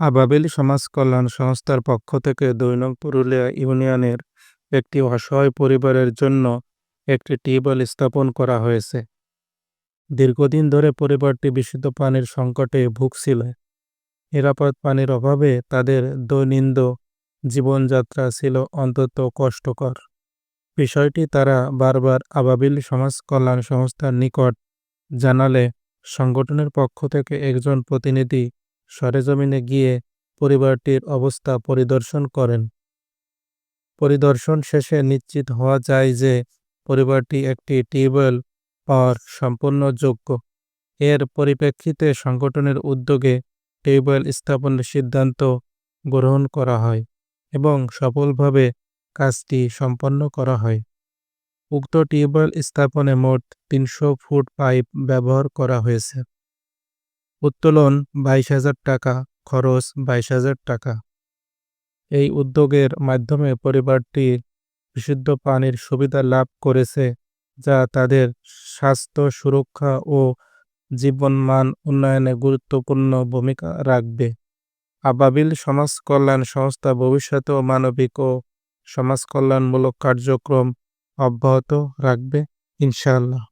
আবাবিল সমাজ কল্যাণ সংস্থার পক্ষ থেকে নং পুরুলিয়া ইউনিয়নের একটি অসহায় পরিবারের জন্য একটি টিউবওয়েল স্থাপন করা হয়েছে। দীর্ঘদিন ধরে পরিবারটি বিশুদ্ধ পানির সংকটে ভুগছিল। নিরাপদ পানির অভাবে তাদের দৈনন্দিন জীবনযাত্রা ছিল অন্তত কষ্টকর। বিষয়টি তারা বারবার আবাবিল সমাজ কল্যাণ সংস্থার নিকট জানালে সংগঠনের পক্ষ থেকে একজন প্রতিনিধি সরেজমিনে গিয়ে পরিবারটির অবস্থা পরিদর্শন করেন। পরিদর্শন শেষে নিশ্চিত হওয়া যায় যে পরিবারটি একটি টিউবওয়েল পাওয়ার সম্পূর্ণ যোগ্য। এর পরিপ্রেক্ষিতে সংগঠনের উদ্যোগে টিউবওয়েল স্থাপনের সিদ্ধান্ত গ্রহণ করা হয় এবং সফলভাবে কাজটি সম্পন্ন করা হয়। উক্ত টিউবওয়েল স্থাপনে মোট তিনশো ফুট পাইপ ব্যবহার করা হয়েছে। উত্তোলন বাইশ হাজার টাকা, খরচ বাইশ হাজার টাকা। এই উদ্যোগের মাধ্যমে পরিবারটি বিশুদ্ধ পানির সুবিধা লাভ করেছে, যা তাদের স্বাস্থ্য সুরক্ষা ও জীবনমান উন্নয়নে গুরুত্বপূর্ণ ভূমিকা রাখবে। আবাবিল সমাজ কল্যাণ সংস্থা ভবিষ্যতেও মানবিক ও সমাজ কল্যাণমূলক কার্যক্রম অব্যাহত রাখবে, ইনশাআল্লাহ।